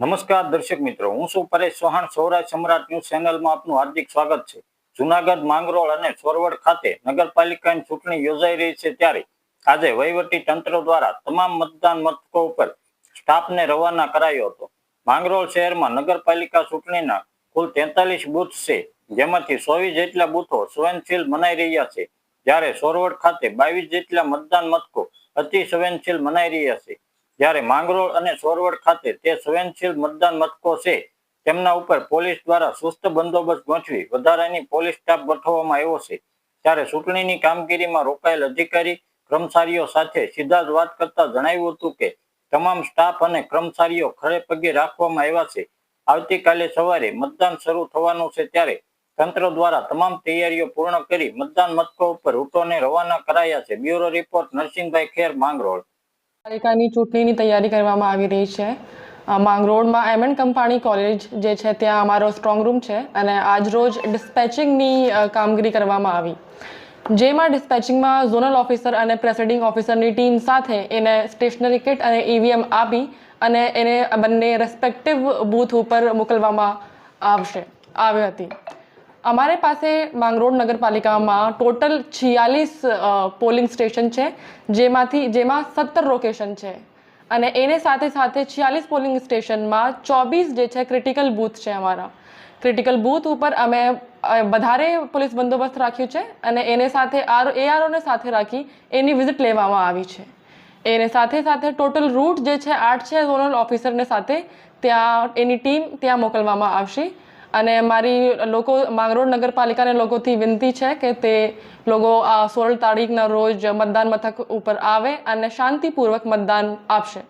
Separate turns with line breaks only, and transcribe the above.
નમસ્કાર દર્શક મિત્રો, હું છું પરેશ ચૌહાણ, સૌરાષ્ટ્ર સમ્રાટ ન્યૂઝ ચેનલમાં આપનું હાર્દિક સ્વાગત છે. જુનાગઢ, માંગરોળ અને સોરવડ ખાતે નગરપાલિકાની ચૂંટણી યોજાઈ રહી છે ત્યારે આજે વહીવટી તંત્ર દ્વારા તમામ મતદાન મથકો ઉપર સ્ટાફને રવાના કરાયો હતો. માંગરોળ શહેરમાં નગરપાલિકા ચૂંટણીના કુલ તેતાલીસ બૂથ છે, જેમાંથી ચોવીસ જેટલા બૂથો સંવેદનશીલ મનાઈ રહ્યા છે, જ્યારે સોરવડ ખાતે બાવીસ જેટલા મતદાન મથકો અતિ સંવેદનશીલ મનાઈ રહ્યા છે. જ્યારે માંગરોળ અને સોરવડ ખાતે તે સંવેદનશીલ મતદાન મથકો છે, તેમના ઉપર પોલીસ દ્વારા સુસ્ત બંદોબસ્ત ગોઠવી વધારાની પોલીસ સ્ટાફ ગોઠવવામાં આવ્યો છે. ત્યારે ચૂંટણીની કામગીરીમાં રોકાયેલ અધિકારી, કર્મચારીઓ સાથે સીધા જ વાત કરતા જણાવ્યું હતું કે, તમામ સ્ટાફ અને કર્મચારીઓ ખરે પગે રાખવામાં આવ્યા છે. આવતીકાલે સવારે મતદાન શરૂ થવાનું છે ત્યારે તંત્ર દ્વારા તમામ તૈયારીઓ પૂર્ણ કરી મતદાન મથકો ઉપર રૂટોને રવાના કરાયા છે. Bureau report Narsinhbhai Kher, Mangrol.
પાલિકાની ચૂંટણીની તૈયારી કરવામાં આવી રહી છે. માંગરોળમાં એમ એન કંપાણી કોલેજ જે છે ત્યાં અમારો સ્ટ્રોંગ રૂમ છે અને આજ રોજ ડિસ્પેચિંગની કામગીરી કરવામાં આવી. જેમાં ડિસ્પેચિંગમાં ઝોનલ ઓફિસર અને પ્રેસિડિંગ ઓફિસરની ટીમ સાથે એને સ્ટેશનરી કિટ અને ઈવીએમ આપી અને એને બંને રેસ્પેક્ટિવ બૂથ ઉપર મોકલવામાં આવશે, આવી હતી. અમારે પાસે માંગરોળ નગરપાલિકામાં ટોટલ છિયાલીસ પોલિંગ સ્ટેશન છે, જેમાંથી, જેમાં સત્તર લોકેશન છે. અને એને સાથે સાથે છિયાલીસ પોલિંગ સ્ટેશનમાં ચોવીસ જે છે ક્રિટિકલ બૂથ છે અમારા. ક્રિટિકલ બૂથ ઉપર અમે વધારે પોલીસ બંદોબસ્ત રાખ્યું છે અને એને સાથે આર એઆરઓને સાથે રાખી એની વિઝિટ લેવામાં આવી છે. એને સાથે સાથે ટોટલ રૂટ જે છે આઠ છે ઝોનલ ઓફિસરને સાથે ત્યાં એની ટીમ ત્યાં મોકલવામાં આવશે. અને મારી લોકો માંગરોળ નગરપાલિકાને લોકોથી વિનંતી છે કે તે લોકો આ સોળ તારીખના રોજ મતદાન મથક ઉપર આવે અને શાંતિપૂર્વક મતદાન આપશે.